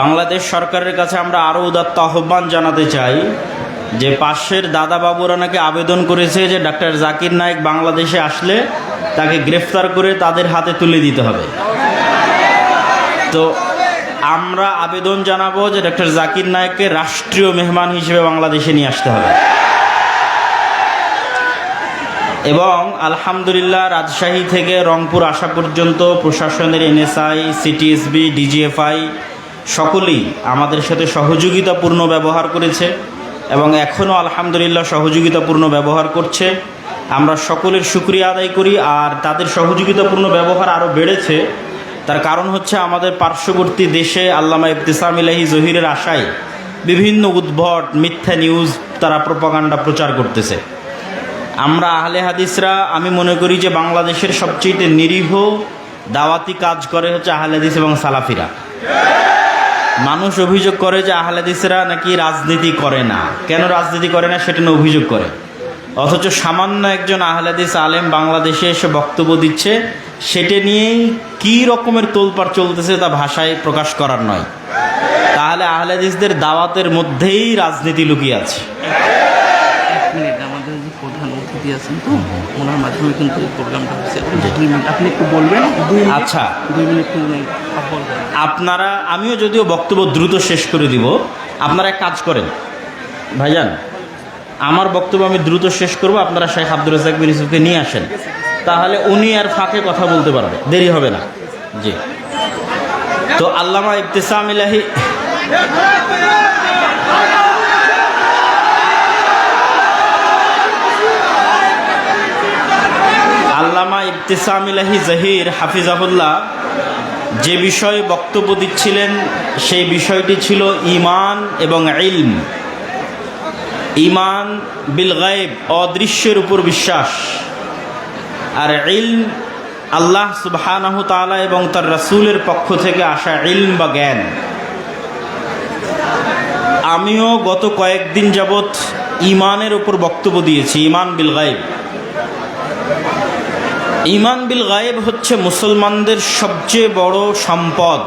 বাংলাদেশ সরকারের কাছে আমরা আরও উদাত্ত আহ্বান জানাতে চাই যে পাশের দাদা বাবুরা নাকি আবেদন করেছে যে ডাক্তার জাকির নায়েক বাংলাদেশে আসলে তাকে গ্রেফতার করে তাদের হাতে তুলে দিতে হবে। তো আমরা আবেদন জানাব যে ডক্টর জাকির নায়েককে রাষ্ট্রীয় মেহমান হিসেবে বাংলাদেশে নিয়ে আসতে হবে। এবং আলহামদুলিল্লাহ রাজশাহী থেকে রংপুর আসা পর্যন্ত প্রশাসনের এনএসআই, সিটিএসবি, ডিজিএফআই সকলেই আমাদের সাথে সহযোগিতাপূর্ণ ব্যবহার করেছে এবং এখনও আলহামদুলিল্লাহ সহযোগিতাপূর্ণ ব্যবহার করছে। আমরা সকলের সুক্রিয়া আদায় করি আর তাদের সহযোগিতাপূর্ণ ব্যবহার আরও বেড়েছে। তার কারণ হচ্ছে আমাদের পার্শ্ববর্তী দেশে আল্লামা ইবতিসাম ইলাহি জহিরের আশায় বিভিন্ন উদ্ভট মিথ্যা নিউজ তারা প্রপাগান্ডা প্রচার করতেছে। আমরা আহলে হাদিসরা, আমি মনে করি যে বাংলাদেশের সবচেয়ে নিরীহ দাওয়াতি কাজ করে হচ্ছে আহলে হাদিস এবং সালাফিরা। মানুষ অভিযোগ করে যে আহলে হাদিসরা নাকি রাজনীতি করে না। কেন রাজনীতি করে না সেটা নিয়ে অভিযোগ করে? অথচ সামান্য একজন আহলে হাদিস আলেম বাংলাদেশে এসে বক্তব্য দিচ্ছে সেটা নিয়েই কী রকমের তোলপাড় চলতেছে তা ভাষায় প্রকাশ করার নয়। তাহলে আহলে হাদিসদের দাওয়াতের মধ্যেই রাজনীতি লুকিয়ে আছে। অতিথি আছেন তো ওনার মাধ্যমে কিন্তু এই প্রোগ্রামটা হচ্ছে। আপনি একটু বলবেন? আচ্ছা। দুই মিনিট আপনারা, আমিও যদিও বক্তব্য দ্রুত শেষ করে দিব, আপনারা এক কাজ করেন। ভাইজান, আমার বক্তব্য আমি দ্রুত শেষ করব, আপনারা শেখ আব্দুল রাজাক বিন ইউসুফকে নিয়ে আসেন। তাহলে উনি আর ফাঁকে কথা বলতে পারবে, দেরি হবে না। জি। তো আল্লামা ইবতিসাম ইলাহি, আল্লামা ইবতিসাম ইলাহি জহির হাফিজাহুল্লাহ যে বিষয়ে বক্তব্য দিচ্ছিলেন, সেই বিষয়টি ছিল ইমান এবং ইলম। ইমান বিল গায়েব, অদৃশ্যের উপর বিশ্বাস। আর ইলম আল্লাহ সুবহানাহু তাআলা এবং তার রাসূলের পক্ষ থেকে আসা ইলম বা জ্ঞান। আমিও গত কয়েকদিন যাবৎ ইমানের উপর বক্তব্য দিয়েছি ইমান বিল গায়েব। ইমান বিল গায়েব হচ্ছে মুসলমানদের সবচেয়ে বড় সম্পদ।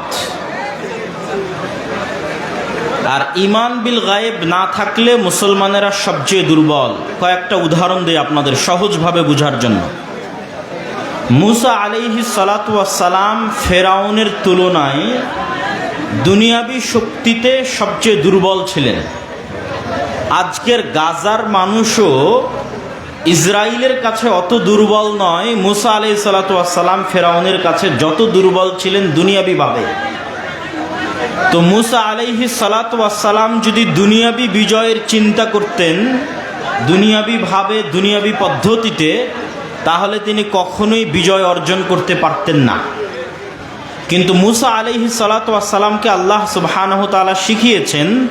আর ইমান বিল গায়েব না থাকলে মুসলমানেরা সবচেয়ে দুর্বল। কয়েকটা উদাহরণ দিই আপনাদের সহজভাবে বোঝার জন্য। মুসা আলিহি সালাতাম ফেরাউনের তুলনায় দুনিয়াবি শক্তিতে সবচেয়ে দুর্বল ছিলেন। আজকের গাজার মানুষও ইসরায়েলের কাছে অত দুর্বল নয়। মুসা আলি সালাতাম ফেরাউনের কাছে যত দুর্বল ছিলেন দুনিয়াবিভাবে তো মুসা আলাইহি সালাতাম যদি দুনিয়াবি বিজয়ের চিন্তা করতেন, দুনিয়াবি ভাবে, দুনিয়াবি পদ্ধতিতে, তাহলে তিনি কখনোই বিজয় অর্জন করতে পারতেন না। কিন্তু মুসা আলাইহি সালাতামকে আল্লাহ সুবহানাহু শিখিয়েছেন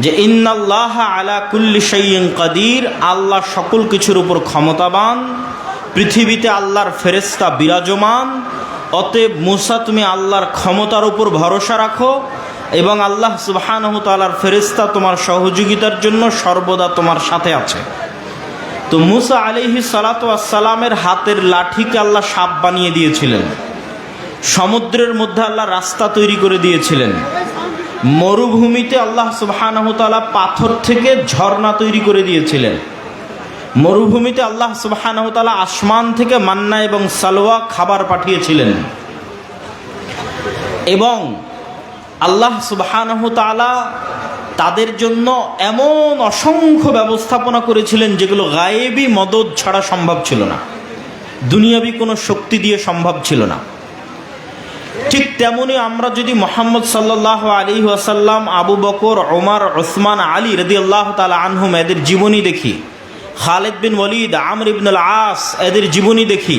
যে ইন্নাল্লাহ আলা কুল্লি শাইইন কাদির, আল্লাহ সকল কিছুর উপর ক্ষমতাবান, পৃথিবীতে আল্লাহর ফেরেস্তা বিরাজমান, অতএব মুসা, তুমি আল্লাহর ক্ষমতার উপর ভরসা রাখো এবং আল্লাহ সুবহানাহু তাআলার ফেরেস্তা তোমার সহযোগিতার জন্য সর্বদা তোমার সাথে আছে। তো মুসা আলিহি সালাতামের হাতের লাঠিকে আল্লাহ সাপ বানিয়ে দিয়েছিলেন। সমুদ্রের মধ্যে আল্লাহ রাস্তা তৈরি করে দিয়েছিলেন। মরুভূমিতে আল্লাহ সুবাহানহতালা পাথর থেকে ঝর্ণা তৈরি করে দিয়েছিলেন। মরুভূমিতে আল্লাহ সুবাহানহতালা আসমান থেকে মান্না এবং সালোয়া খাবার পাঠিয়েছিলেন। এবং আল্লাহ সুবাহানহতালা তাদের জন্য এমন অসংখ্য ব্যবস্থাপনা করেছিলেন যেগুলো গায়েবী মদত ছাড়া সম্ভব ছিল না। দুনিয়াবি কোনো শক্তি দিয়ে সম্ভব ছিল না। ঠিক তেমনি আমরা যদি মোহাম্মদ সাল্লাহ আলী ওয়াসাল্লাম, আবু বকর ওমার ওসমান আলী রদি আল্লাহ তালা আনহুম এদের জীবনী দেখি। খালেদ বিন ওলিদ আমর ইবনুল আস এদের জীবনী দেখি।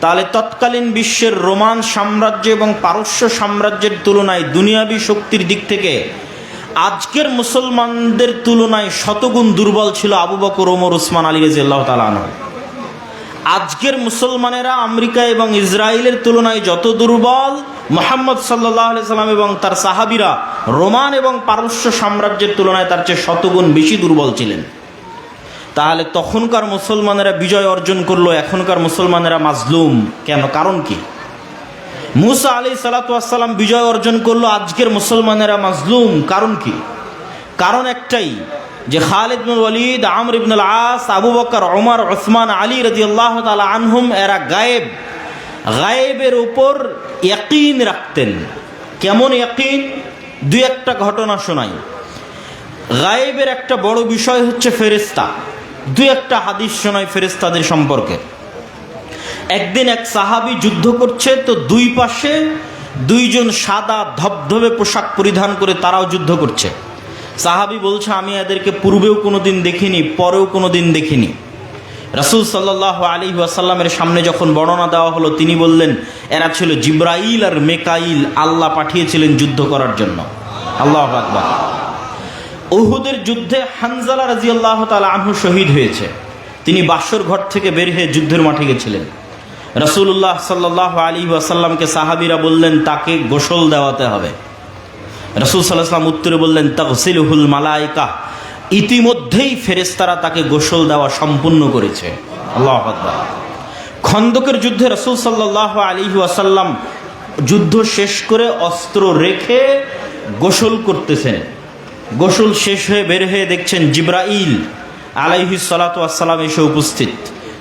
তাহলে তৎকালীন বিশ্বের রোমান সাম্রাজ্য এবং পারস্য সাম্রাজ্যের তুলনায় দুনিয়াবি শক্তির দিক থেকে আজকের মুসলমানদের তুলনায় শতগুণ দুর্বল ছিল আবু বকর ওমর ওসমান আলী রাজি আল্লাহ তালা আনহু। আজকের মুসলমানেরা আমেরিকা এবং ইসরায়েলের তুলনায় যত দুর্বল মোহাম্মদ সাল্লাম এবং তার সাহাবিরা রোমান এবং পারস্য সাম্রাজ্যের তুলনায় তার চেয়ে শতগুণ বেশি দুর্বল ছিলেন। তাহলে তখনকার মুসলমানেরা বিজয় অর্জন করল, এখনকার মুসলমানেরা মাজলুম। কেন? কারণ কি? মুসা আলি সালাতাম বিজয় অর্জন করল, আজকের মুসলমানেরা মাজলুম। কারণ কি? কারণ একটাই যে খালিদ বিন ওয়ালিদ, আমর ইবনুল আস আবু বকর ওমর ওসমান আলী রদি আল্লাহ তালা আনহুম, এরা গায়েব। গায়েবের উপর ইয়াকিন রাখতেন। কেমন ইয়াকিন? দুই একটা ঘটনা শোনাই। গায়েবের একটা বড় বিষয় হচ্ছে ফেরেস্তা দু একটা হাদিস শোনাই ফেরেস্তাদের সম্পর্কে। একদিন এক সাহাবি যুদ্ধ করছে, তো দুই পাশে দুইজন সাদা ধবধবে পোশাক পরিধান করে তারাও যুদ্ধ করছে। সাহাবি বলছে, আমি এদেরকে পূর্বেও কোনো দিন দেখিনি, পরেও কোনো দিন দেখিনি। রাসুল সাল্লাহ আলী ওয়াসাল্লামের সামনে যখন বর্ণনা দেওয়া হলো, তিনি বললেন, এরা ছিল জিব্রাইল আর মেকাইল, আল্লাহ পাঠিয়েছিলেন যুদ্ধ করার জন্য। আল্লাহ আকবার। উহুদের যুদ্ধে হানজালা রাজি আল্লাহ তালা আনহু শহীদ হয়েছে। তিনি বাসর ঘর থেকে বের হয়ে যুদ্ধের মাঠে গেছিলেন। রসুল্লাহ সাল্লাহ আলী ওয়াসাল্লামকে সাহাবিরা বললেন, তাকে গোসল দেওয়াতে হবে। রসুল সাল্লাহাম উত্তরে বললেন তহসিলহুল মালাইকা। ইতিমধ্যেই ফেরেস্তারা তাকে গোসল দেওয়া সম্পূর্ণ করেছে। আল্লাহ খন্দকের যুদ্ধে রসুল সাল্লাহ আলী ওয়াসাল্লাম যুদ্ধ শেষ করে অস্ত্র রেখে গোসল করতেছেন। গোসল শেষ হয়ে বের হয়ে দেখছেন জিব্রাইল আলাইহি সালাতাম এসে উপস্থিত।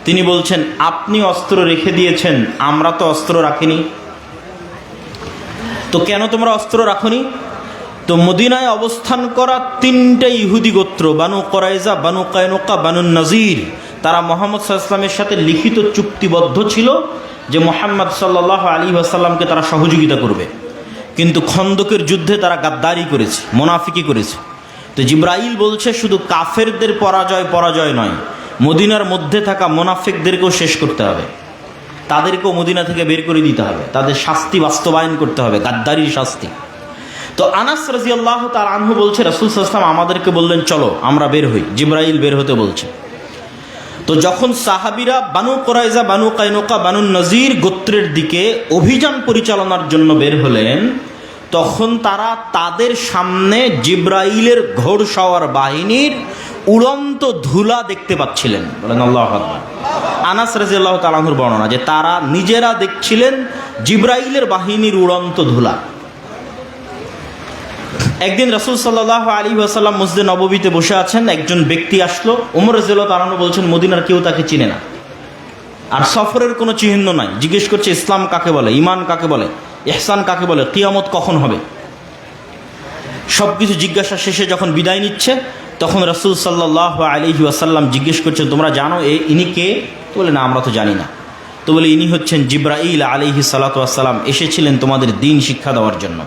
তিনি বলছেন, আপনি অস্ত্র রেখে দিয়েছেন, আমরা তো অস্ত্র রাখিনি। তো কেন তোমরা অস্ত্র রাখনি? তো মদিনায় অবস্থান করা তিনটে ইহুদি গোত্র, বানু করাইজা বানু কায়নকা, বানু নজির। তারা মোহাম্মদ সাল্লামের সাথে লিখিত চুক্তিবদ্ধ ছিল যে মোহাম্মদ সাল্লাহ আলী আসাল্লামকে তারা সহযোগিতা করবে। কিন্তু খন্দকের যুদ্ধে তারা গাদ্দারি করেছে, মোনাফিকি করেছে। তো জিব্রাইল বলছে, শুধু কাফেরদের পরাজয় পরাজয় নয়, মদিনার মধ্যে থাকা মোনাফিকদেরকেও শেষ করতে হবে। তাদেরকেও মদিনা থেকে বের করে দিতে হবে। তাদের শাস্তি বাস্তবায়ন করতে হবে, গাদ্দারির শাস্তি। তো আনাস রাজি আল্লাহ তার আনহু বলছে, রসুল সাল্লাম আমাদেরকে বললেন, চলো, আমরা বের হই। জিব্রাইল বের হতে বলছে। তো যখন সাহাবিরা Banu Qurayza Banu Qaynuqa, Banu Nadir গোত্রের দিকে অভিযান পরিচালনার জন্য বের হলেন, তখন তারা তাদের সামনে জিব্রাইলের ঘোড়সাওয়ার বাহিনীর উড়ন্ত ধুলা দেখতে পাচ্ছিলেন। বলেন, আল্লাহ। আনাস রাজিয়াল্লাহ তালাহুর বর্ণনা যে তারা নিজেরা দেখছিলেন জিব্রাইলের বাহিনীর উড়ন্ত ধুলা। একদিন রসুল সাল্লাহ আলী আসাল্লাম মসজিদে নববীতে বসে আছেন, একজন ব্যক্তি আসলো। ওমর রাজিয়াল তালানু বলছেন, মদিনার কেউ তাকে চিনে না। আর সফরের কোনো চিহ্ন নাই। জিজ্ঞেস করছে, ইসলাম কাকে বলে? ইমান কাকে বলে? এহসান কাকে বলে? কিয়ামত কখন হবে? সব কিছু জিজ্ঞাসা শেষে যখন বিদায় নিচ্ছে, তখন রসুল সাল্লাহ আলহি আসাল্লাম জিজ্ঞেস করছেন, তোমরা জানো এ ইনি কে? বলে, না, আমরা তো জানি না। তো বলে, ইনি হচ্ছেন জিব্রাইল আলিহি সালাতাম এসেছিলেন তোমাদের দিন শিক্ষা দেওয়ার জন্য।